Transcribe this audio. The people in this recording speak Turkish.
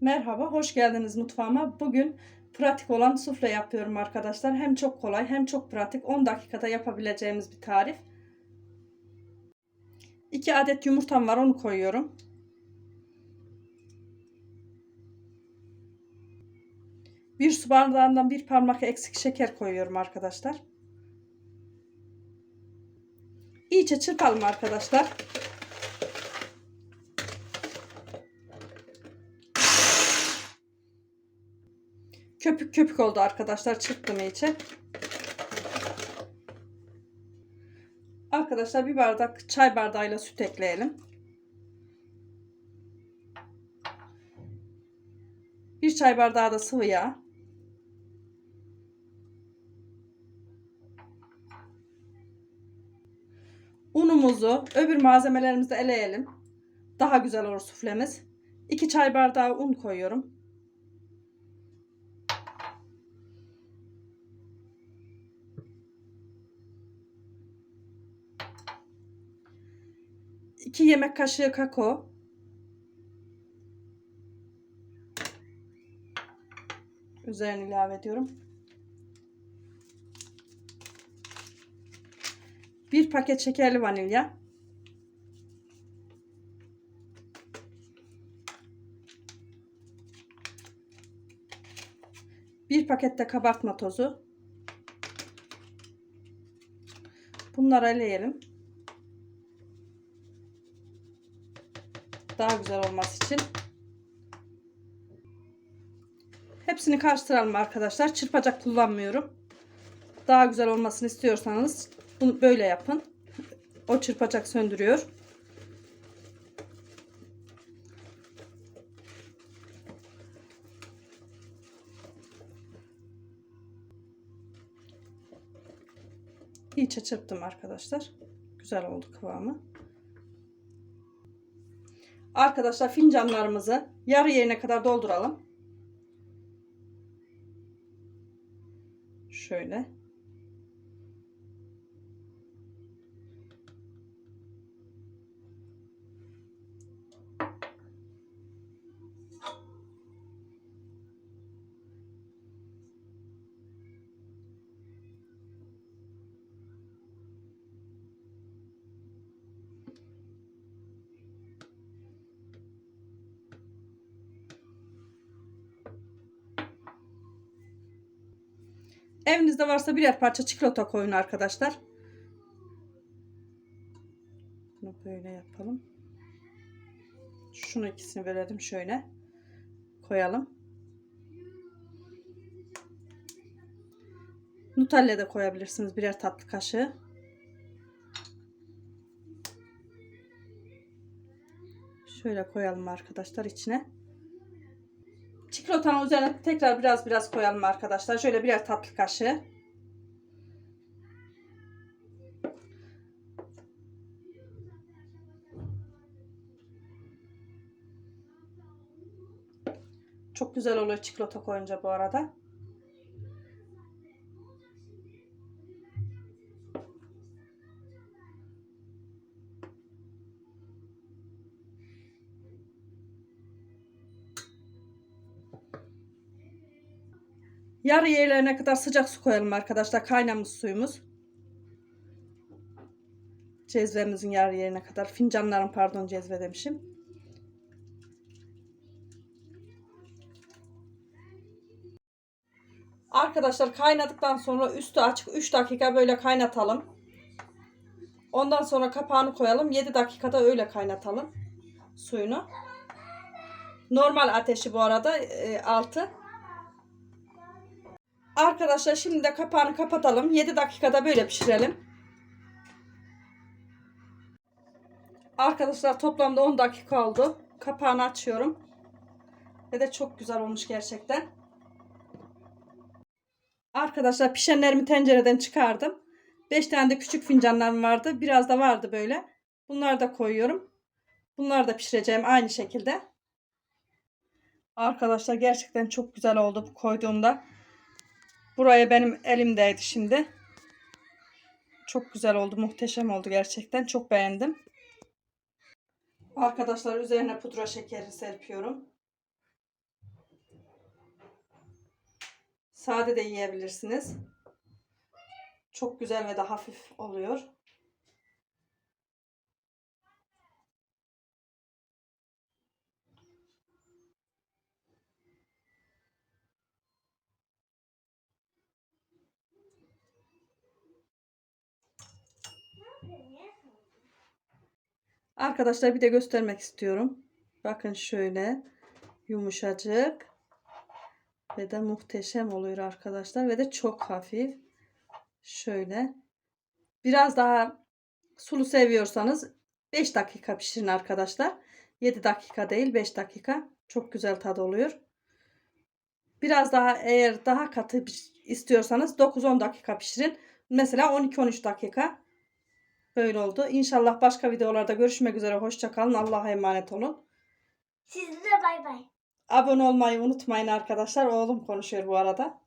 Merhaba, hoş geldiniz mutfağıma. Bugün pratik olan sufle yapıyorum arkadaşlar. Hem çok kolay hem çok pratik. 10 dakikada yapabileceğimiz bir tarif. 2 adet yumurtam var, onu koyuyorum. Bir su bardağından bir parmak eksik şeker koyuyorum arkadaşlar. İyice çırpalım arkadaşlar. Köpük köpük oldu arkadaşlar çırptım iyice. Arkadaşlar bir bardak çay bardağıyla süt ekleyelim. Bir çay bardağı da sıvı yağ. Unumuzu, öbür malzemelerimizi eleyelim. Daha güzel olur suflemiz. 2 çay bardağı un koyuyorum. 2 yemek kaşığı kakao. Üzerine ilave ediyorum. Bir paket şekerli vanilya. Bir paket de kabartma tozu. Bunları eleyelim. Daha güzel olması için. Hepsini karıştıralım arkadaşlar. Çırpacak kullanmıyorum. Daha güzel olmasını istiyorsanız bunu böyle yapın. O çırpacak söndürüyor. İyice çırptım arkadaşlar. Güzel oldu kıvamı. Arkadaşlar fincanlarımızı yarı yerine kadar dolduralım. Şöyle. Evinizde varsa birer parça çikolata koyun arkadaşlar. Bunu böyle yapalım. Şunu ikisini verelim şöyle. Koyalım. Nutella de koyabilirsiniz birer tatlı kaşığı. Şöyle koyalım arkadaşlar içine. Çikolatanın üzerine tekrar biraz biraz koyalım arkadaşlar. Şöyle birer tatlı kaşığı. Çok güzel oluyor çikolata koyunca bu arada. Yarı yerlerine kadar sıcak su koyalım arkadaşlar. Kaynamış suyumuz. Cezvemizin yarı yerine kadar. Fincanların pardon cezve demişim. Arkadaşlar kaynadıktan sonra üstü açık 3 dakika böyle kaynatalım. Ondan sonra kapağını koyalım. 7 dakikada öyle kaynatalım suyunu. Normal ateşi bu arada e, altı. Arkadaşlar şimdi de kapağını kapatalım. 7 dakikada böyle pişirelim. Arkadaşlar toplamda 10 dakika oldu. Kapağını açıyorum. Ve de çok güzel olmuş gerçekten. Arkadaşlar pişenlerimi tencereden çıkardım. 5 tane de küçük fincanlarım vardı. Biraz da vardı böyle. Bunları da koyuyorum. Bunları da pişireceğim aynı şekilde. Arkadaşlar gerçekten çok güzel oldu bu koyduğumda. Buraya benim elimdeydi şimdi. Çok güzel oldu. Muhteşem oldu gerçekten. Çok beğendim. Arkadaşlar üzerine pudra şekeri serpiyorum. Sade de yiyebilirsiniz. Çok güzel ve de hafif oluyor. Arkadaşlar bir de göstermek istiyorum. Bakın şöyle yumuşacık ve de muhteşem oluyor arkadaşlar ve de çok hafif. Şöyle biraz daha sulu seviyorsanız 5 dakika pişirin arkadaşlar. 7 dakika değil 5 dakika. Çok güzel tadı oluyor. Biraz daha eğer daha katı istiyorsanız 9-10 dakika pişirin. Mesela 12-13 dakika. Böyle oldu. İnşallah başka videolarda görüşmek üzere. Hoşça kalın. Allah'a emanet olun. Siz de bay bay. Abone olmayı unutmayın arkadaşlar. Oğlum konuşuyor bu arada.